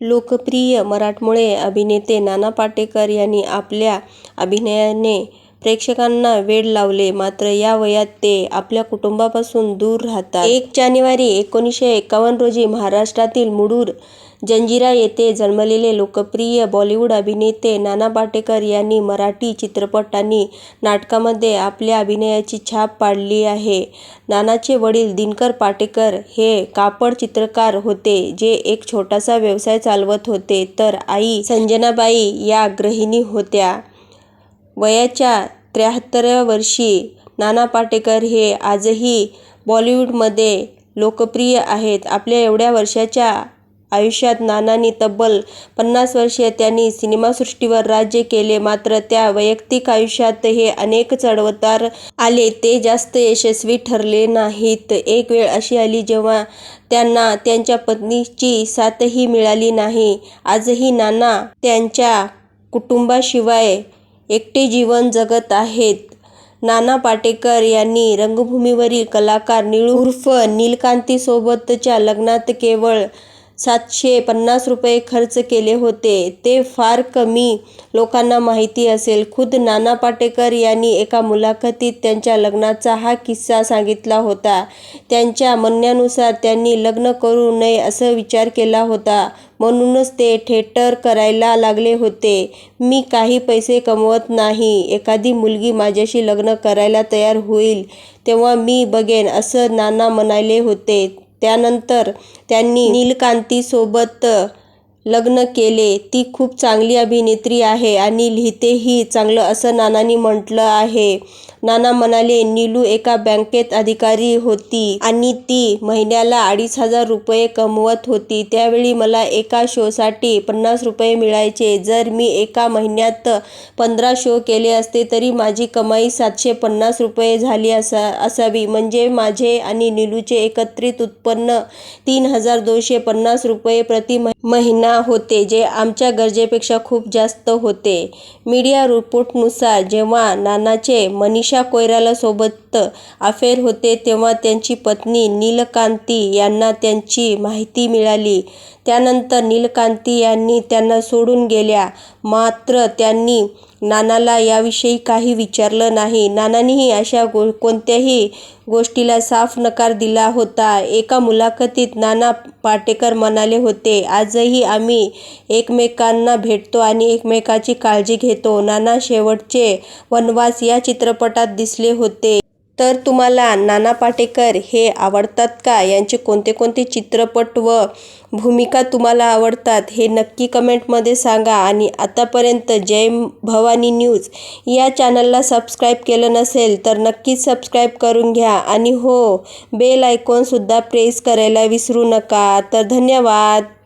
लोकप्रिय मराठमोळे अभिनेते नाना पाटेकर यांनी आपल्या अभिनयाने प्रेक्षकांना वेड लावले. मात्र या वयात ते आपल्या कुटुंबापासून दूर राहतात. एक जानेवारी एकोणीसशे एकावन्न रोजी महाराष्ट्रातील मुडूर जंजिरा येथे जन्मलेले लोकप्रिय बॉलिवूड अभिनेते नाना पाटेकर यांनी मराठी चित्रपट आणि नाटकामध्ये आपल्या अभिनयाची छाप पाडली आहे. नानाचे वडील दिनकर पाटेकर हे कापड चित्रकार होते जे एक छोटासा व्यवसाय चालवत होते तर आई संजनाबाई या गृहिणी होत्या. वयाच्या त्र्याहत्तराव्या वर्षी नाना पाटेकर हे आजही बॉलिवूडमध्ये लोकप्रिय आहेत. आपल्या एवढ्या वर्षाच्या आयुष्यात नानांनी तब्बल पन्नास वर्षे त्यांनी सिनेमासृष्टीवर राज्य केले. मात्र त्या वैयक्तिक आयुष्यातही अनेक चढवतार आले. ते जास्त यशस्वी ठरले नाहीत. एक वेळ अशी आली जेव्हा त्यांना त्यांच्या पत्नीची साथही मिळाली नाही. आजही नाना त्यांच्या कुटुंबाशिवाय एकटे जीवन जगत आहेत. नाना पाटेकर यांनी रंगभूमीवरील कलाकार निळू उर्फ नीलकांतीसोबतच्या लग्नात केवळ सातशे पन्नास रुपये खर्च केले होते. ते फार कमी लोकांना माहिती असेल. खुद्द नाना पाटेकर यांनी एका मुलाखतीत त्यांच्या लग्नाचा हा किस्सा सांगितला होता. त्यांच्या म्हणण्यानुसार त्यांनी लग्न करू नये असं विचार केला होता म्हणूनच ते थेटर करायला लागले होते. मी काही पैसे कमवत नाही. एखादी मुलगी माझ्याशी लग्न करायला तयार होईल तेव्हा मी बघेन असं नाना म्हणाले होते. त्यानंतर त्यांनी नीलकांतीसोबत लग्न केले. ती खूप चांगली अभिनेत्री आहे आणि लिहितेही चांगलं असं नानांनी म्हटलं आहे. नाना म्हणाले नीलू एका बँकेत अधिकारी होती आणि ती महिन्याला अडीच हजार रुपये कमवत होती. त्यावेळी मला एका शोसाठी पन्नास रुपये मिळायचे. जर मी एका महिन्यात पंधरा शो केले असते तरी माझी कमाई सातशे पन्नास रुपये झाली असावी. म्हणजे माझे आणि नीलूचे एकत्रित उत्पन्न तीन हजार दोनशे पन्नास रुपये प्रति महिना होते जे आमच्या गरजेपेक्षा खूप जास्त होते. मीडिया रिपोर्टनुसार जेव्हा नानाचे मनीषा कोइरालासोबत अफेअर होते तेव्हा त्यांची पत्नी नीलकांती यांना त्यांची माहिती मिळाली. त्यानंतर नीलकांती यांनी त्यांना सोडून गेल्या. मात्र त्यांनी नानाला याविषयी काही विचारलं नाही. नानांनीही अशा गो कोणत्याही गोष्टीला साफ नकार दिला होता. एका मुलाखतीत नाना पाटेकर म्हणाले होते, आजही आम्ही एकमेकांना भेटतो आणि एकमेकाची काळजी घेतो. नाना शेवटचे वनवास या चित्रपटात दिसले होते. तर तुम्हाला नाना पाटेकर हे आवडतात का? यांचे कोणते कोणते चित्रपट व भूमिका तुम्हाला आवडतात हे नक्की कमेंटमध्ये सांगा. आणि आतापर्यंत जय भवानी न्यूज या चॅनलला सबस्क्राईब केलं नसेल तर नक्कीच सबस्क्राईब करून घ्या आणि हो बेल आयकॉनसुद्धा प्रेस करायला विसरू नका. तर धन्यवाद.